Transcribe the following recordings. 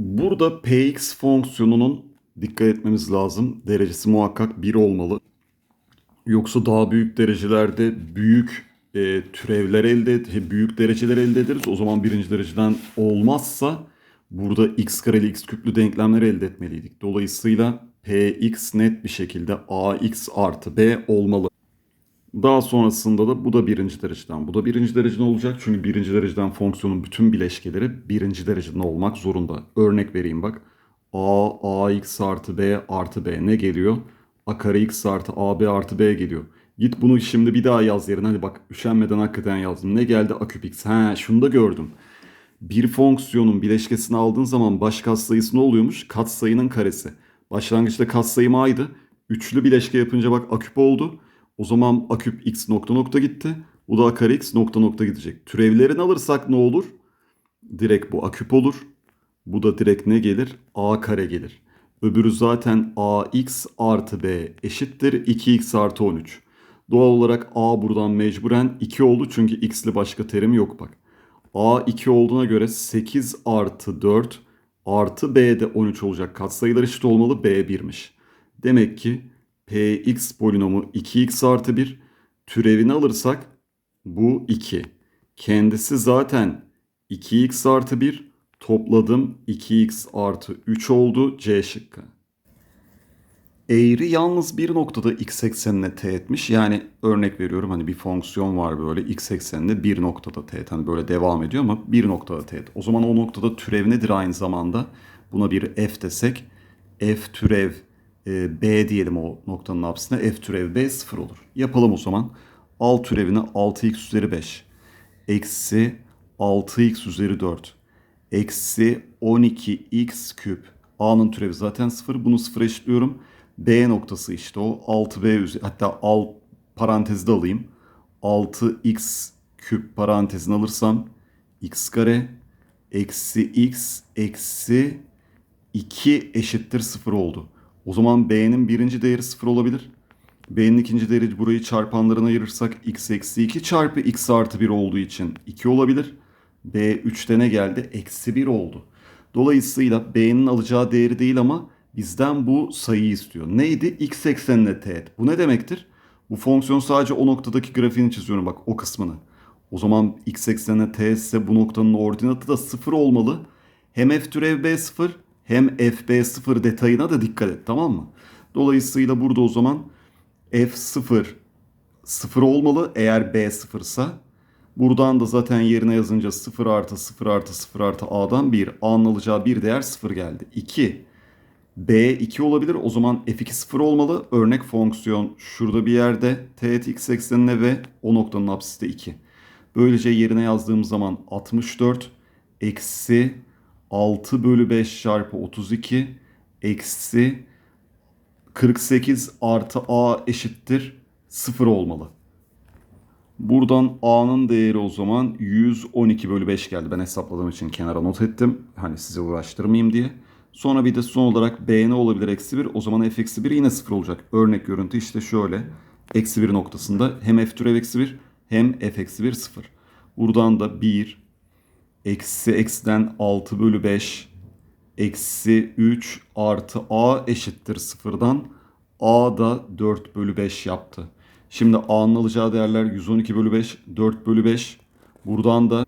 Burada px fonksiyonunun dikkat etmemiz lazım. Derecesi muhakkak 1 olmalı. Yoksa daha büyük derecelerde büyük e, türevler elde büyük dereceler elde ederiz. O zaman birinci dereceden olmazsa burada x kareli x küplü denklemleri elde etmeliydik. Dolayısıyla px net bir şekilde ax artı b olmalı. Daha sonrasında da bu da birinci dereceden. Bu da birinci dereceden olacak. Çünkü birinci dereceden fonksiyonun bütün bileşkeleri birinci dereceden olmak zorunda. Örnek vereyim bak. a, ax artı b artı b ne geliyor? a kare x artı ab artı b geliyor. Git bunu şimdi bir daha yaz yerine. Hadi bak üşenmeden hakikaten yazdım. Ne geldi? a küp x. He şunu da gördüm. Bir fonksiyonun bileşkesini aldığın zaman baş katsayısı ne oluyormuş? Katsayının karesi. Başlangıçta katsayım a'ydı. Üçlü bileşke yapınca bak a küp oldu. O zaman a küp x nokta nokta gitti. Bu da a kare x nokta nokta gidecek. Türevlerini alırsak ne olur? Direkt bu a küp olur. Bu da direkt ne gelir? a kare gelir. Öbürü zaten ax artı b eşittir 2x artı 13. Doğal olarak a buradan mecburen 2 oldu çünkü x'li başka terim yok bak. a 2 olduğuna göre 8 artı 4 artı b de 13 olacak. Katsayılar eşit olmalı b 1'miş. Demek ki px polinomu 2x artı 1 türevini alırsak bu 2. Kendisi zaten 2x artı 1 topladım 2x artı 3 oldu C şıkkı. Eğri yalnız bir noktada x eksenine teğetmiş. Yani örnek veriyorum hani bir fonksiyon var böyle x ekseninde bir noktada teğet. Hani böyle devam ediyor ama bir noktada teğet. O zaman o noktada türev nedir aynı zamanda? Buna bir f desek f türev e, b diyelim o noktanın apsine f türev b sıfır olur. Yapalım o zaman. Al türevini 6x üzeri 5 eksi 6x üzeri 4 eksi 12x küp. A'nın türevi zaten 0. Bunu 0'a eşitliyorum. B noktası işte o. 6B üzeri hatta al parantezde alayım. 6x küp parantezini alırsam x kare eksi x eksi 2 eşittir 0 oldu. O zaman B'nin birinci değeri 0 olabilir. B'nin ikinci değeri burayı çarpanlarına ayırırsak x eksi 2 çarpı x artı 1 olduğu için 2 olabilir. B 3'te ne geldi? Eksi 1 oldu. Dolayısıyla B'nin alacağı değeri değil ama bizden bu sayıyı istiyor. Neydi? X eksenine teğet. Bu ne demektir? Bu fonksiyon sadece o noktadaki grafiğini çiziyorum bak o kısmını. O zaman x eksenine ise bu noktanın ordinatı da 0 olmalı. Hem f türev b 0 hem f b 0 detayına da dikkat et tamam mı? Dolayısıyla burada o zaman f 0 0 olmalı eğer b 0 ise Buradan da zaten yerine yazınca 0 artı 0 artı 0 artı a'dan 1. A'nın alacağı bir değer 0 geldi. 2. B 2 olabilir. O zaman f2 0 olmalı. Örnek fonksiyon şurada bir yerde teğet x eksenine ve o noktanın apsisi de 2. Böylece yerine yazdığım zaman 64 eksi 6 bölü 5 çarpı 32 eksi 48 artı a eşittir 0 olmalı. Buradan A'nın değeri o zaman 112 bölü 5 geldi. Ben hesapladığım için kenara not ettim. Hani size uğraştırmayayım diye. Sonra bir de son olarak B ne olabilir? Eksi 1. O zaman f eksi 1 yine 0 olacak. Örnek görüntü işte şöyle. Eksi 1 noktasında hem f türev eksi 1 hem f eksi 1 0. Buradan da 1 eksi eksiden 6 bölü 5 eksi 3 artı a eşittir 0'dan a da 4 bölü 5 yaptı. Şimdi A'nın alacağı değerler 112 bölü 5, 4 bölü 5. Buradan da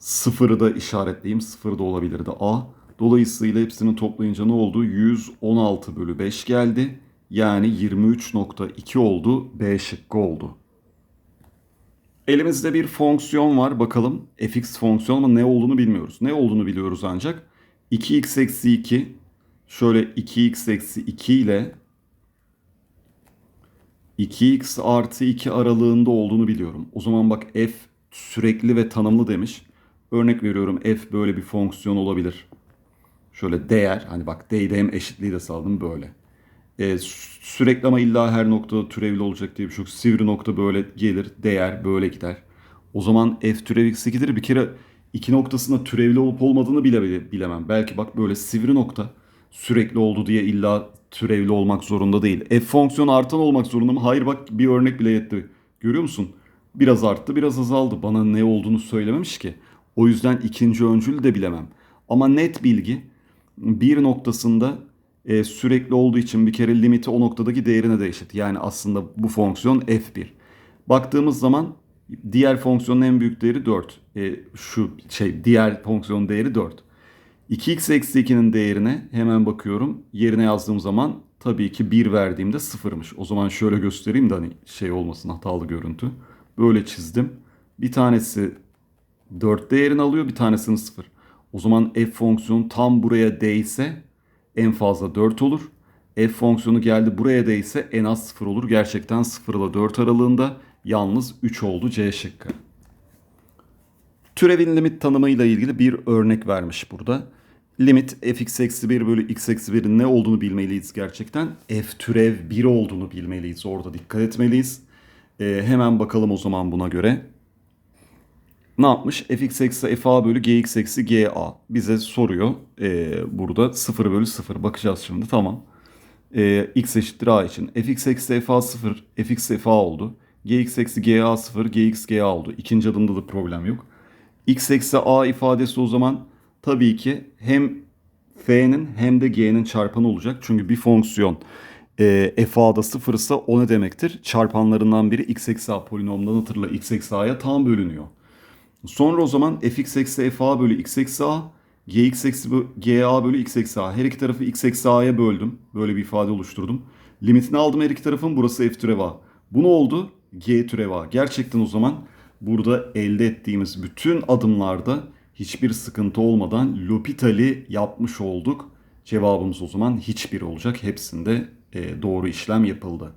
0'ı da işaretleyeyim. 0 da olabilirdi A. Dolayısıyla hepsini toplayınca ne oldu? 116 bölü 5 geldi. Yani 23.2 oldu. B şıkkı oldu. Elimizde bir fonksiyon var. Bakalım fx fonksiyon ama ne olduğunu bilmiyoruz. Ne olduğunu biliyoruz ancak. 2x eksi 2 şöyle 2x eksi 2 ile 2x artı 2 aralığında olduğunu biliyorum. O zaman bak f sürekli ve tanımlı demiş. Örnek veriyorum f böyle bir fonksiyon olabilir. Şöyle değer hani bak d'de hem eşitliği de sağladım böyle. E, sürekli ama illa her noktada türevli olacak diye bir şey yok. Sivri nokta böyle gelir değer böyle gider. O zaman f türev x 2'dir. Bir kere iki noktasında türevli olup olmadığını bile bilemem. Belki bak böyle sivri nokta sürekli oldu diye illa türevli olmak zorunda değil. F fonksiyonu artan olmak zorunda mı? Hayır bak bir örnek bile yetti. Görüyor musun? Biraz arttı biraz azaldı. Bana ne olduğunu söylememiş ki. O yüzden ikinci öncül de bilemem. Ama net bilgi bir noktasında e, sürekli olduğu için bir kere limiti o noktadaki değerine de eşit. Yani aslında bu fonksiyon f1. Baktığımız zaman diğer fonksiyonun en büyük değeri 4. E, şu şey diğer fonksiyonun değeri 4. 2x eksi 2'nin değerine hemen bakıyorum. Yerine yazdığım zaman tabii ki 1 verdiğimde sıfırmış. O zaman şöyle göstereyim de hani şey olmasın hatalı görüntü. Böyle çizdim. Bir tanesi 4 değerini alıyor bir tanesini 0. O zaman f fonksiyonu tam buraya değse fazla 4 olur. F fonksiyonu geldi buraya değse en az 0 olur. Gerçekten 0 ile 4 aralığında yalnız 3 oldu C şıkkı. Türevin limit tanımıyla ilgili bir örnek vermiş burada. Limit fx eksi 1 bölü x eksi 1'in ne olduğunu bilmeliyiz gerçekten. F türev 1 olduğunu bilmeliyiz. Orada dikkat etmeliyiz. Ee, hemen bakalım o zaman buna göre. Ne yapmış? fx eksi fa bölü gx eksi ga. Bize soruyor ee, burada 0 bölü 0. Bakacağız şimdi tamam. Ee, x eşittir a için. fx eksi fa 0, fx fa oldu. gx eksi ga 0, gx ga oldu. İkinci adımda da problem yok. x eksi a ifadesi o zaman tabii ki hem f'nin hem de g'nin çarpanı olacak. Çünkü bir fonksiyon e, fa'da sıfırsa o ne demektir? Çarpanlarından biri x eksi a polinomdan hatırla x eksi a'ya tam bölünüyor. Sonra o zaman fx eksi fa bölü x eksi a, gx eksi ga bölü x eksi a. Her iki tarafı x eksi a'ya böldüm. Böyle bir ifade oluşturdum. Limitini aldım her iki tarafın. Burası f türev a. Bu ne oldu? g türev a. Gerçekten o zaman burada elde ettiğimiz bütün adımlarda hiçbir sıkıntı olmadan L'Hopital'i yapmış olduk. Cevabımız o zaman hiçbir olacak. Hepsinde e, doğru işlem yapıldı.